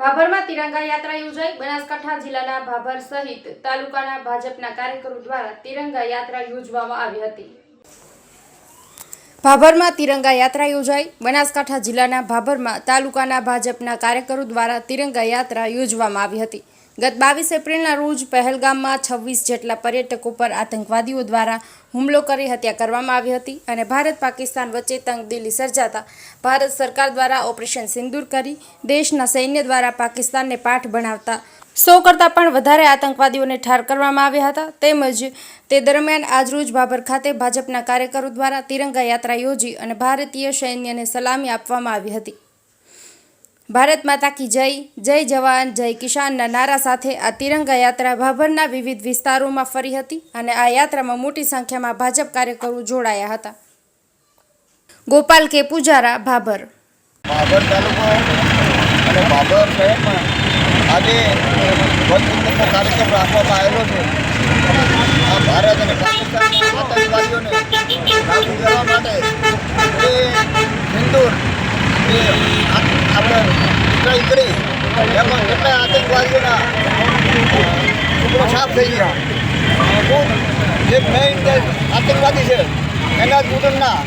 ભાભરમાં તિરંગા યાત્રા યોજાઈ. બનાસકાંઠા જિલ્લાના ભાભર સહિત તાલુકાના ભાજપના કાર્યકરો દ્વારા તિરંગા યાત્રા યોજવામાં આવી હતી. ભાભરમાં તિરંગા યાત્રા યોજાઈ. બનાસકાંઠા જિલ્લાના ભાભરમાં તાલુકાના ભાજપના કાર્યકરો દ્વારા તિરંગા યાત્રા યોજવામાં આવી હતી. ગત બાવીસ એપ્રિલના રોજ પહેલગામમાં છવ્વીસ જેટલા પર્યટકો પર આતંકવાદીઓ દ્વારા હુમલો કરી હત્યા કરવામાં આવી હતી અને ભારત પાકિસ્તાન વચ્ચે તંગદિલી સર્જાતા. ભારત સરકાર દ્વારા ઓપરેશન સિંદૂર કરી દેશના સૈન્ય દ્વારા પાકિસ્તાનને પાઠ ભણાવતા સો કરતાં પણ વધારે આતંકવાદીઓને ઠાર કરવામાં આવ્યા હતા. તેમજ તે દરમિયાન આજરોજ બાબર ખાતે ભાજપના કાર્યકરો દ્વારા તિરંગા યાત્રા યોજી અને ભારતીય સૈન્યને સલામી આપવામાં આવી હતી. ભારત માતા કી જય જય જવાન, જય કિસાનના નારા સાથે આ તિરંગા યાત્રા ભાભરના વિવિધ વિસ્તારોમાં ફરી હતી અને આ યાત્રામાં મોટી સંખ્યામાં ભાજપ કાર્યકરો જોડાયા હતા. ગોપાલ કે પૂજારા, ભાભર. ભાભર તાલુકો અને ભાભર શહેરમાં આજે ધ્વજવંદનનો કાર્યક્રમ રાખવામાં આવેલો છે. આ ભારત અને પાકિસ્તાનના આતંકવાદીઓને એ સિંદૂર એ આ- આપણે ઉતરાઈ કરી એમાં કેટલા આતંકવાદીઓના ટુકડો સાફ થઈ ગયા. ખૂબ જે મેઇન આતંકવાદી છે, એના કુટુંબના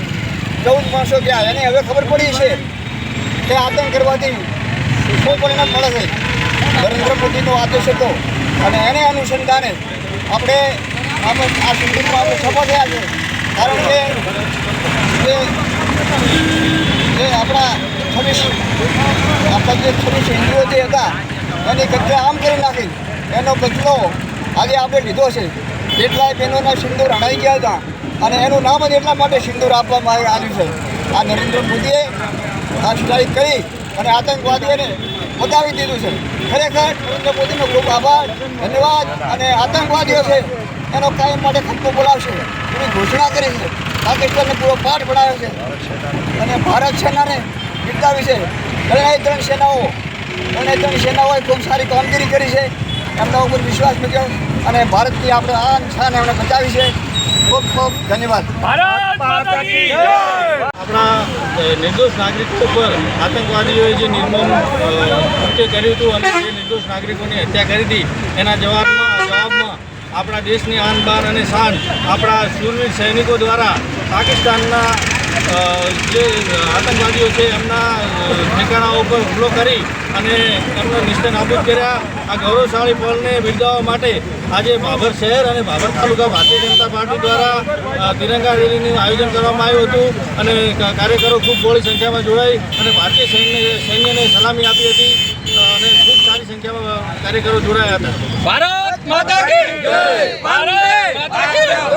ચૌદ માણસો ગયા. એને હવે ખબર પડી છે કે આતંક કરવાથી શું પરિણામ મળે છે. નરેન્દ્ર મોદીનો આદેશ હતો અને એને અનુસંધાને આપણે આ સિંધુમાં આપણે સફળ થયા છે. કારણ કે જે આપણા છવ્વીસ આપણા જે છવ્વીસ હિન્દુઓ જે હતા એની કચરા આમ કરી નાખી. એનો કચરો આજે આપણે લીધો છે. કેટલાય બહેનોના સિંદૂર હણાઈ ગયા હતા. અને એનું નામ જ એટલા માટે સિંદૂર આપવામાં આવ્યું છે. આ નરેન્દ્ર મોદીએ આ સ્ટ્રાઇક કરી અને આતંકવાદીઓને બતાવી દીધું છે. ખરેખર નરેન્દ્ર મોદીનો ખૂબ આભાર, ધન્યવાદ અને આતંકવાદીઓ છે, એનો કાયમ માટે ખતમો બોલાવશે. એની ઘોષણા કરી છે. પાકિસ્તાનને પૂરો પાઠ ભણાવ્યો છે. અને ભારત સેનાને બિરદાવી છે. ત્રણેય ત્રણ સેનાઓ ત્રણેય સેના સેનાઓએ ખૂબ સારી કામગીરી કરી છે. એમના ઉપર વિશ્વાસ મૂક્યો અને ભારતની આપણે આન શાન એમણે બચાવી છે. ખૂબ ખૂબ ધન્યવાદ. ભારત માતા કી જય! આપણા નિર્દોષ નાગરિકો પર આતંકવાદીઓએ જે નિર્મમ કૃત્ય કર્યું હતું અને જે નિર્દોષ નાગરિકોની હત્યા કરી હતી એના જવાબમાં જવાબમાં આપણા દેશની આન બાન અને શાન આપણા શૂરવીર સૈનિકો દ્વારા પાકિસ્તાનના જે આતંકવાદીઓ છે, એમના ઠેકાણાઓ પર હુમલો કરી અને એમનો નિષ્ઠ નાબૂદ કર્યા. આ ગૌરવશાળી પળને બિરદાવવા માટે આજે ભાભર શહેર અને ભાભર તાલુકા ભારતીય જનતા પાર્ટી દ્વારા તિરંગા રેલીનું આયોજન કરવામાં આવ્યું હતું અને કાર્યકરો ખૂબ બહોળી સંખ્યામાં જોડાઈ અને ભારતીય સૈન્ય, સૈન્યને સલામી આપી હતી અને ખૂબ સારી સંખ્યામાં કાર્યકરો જોડાયા હતા. ભારત માતા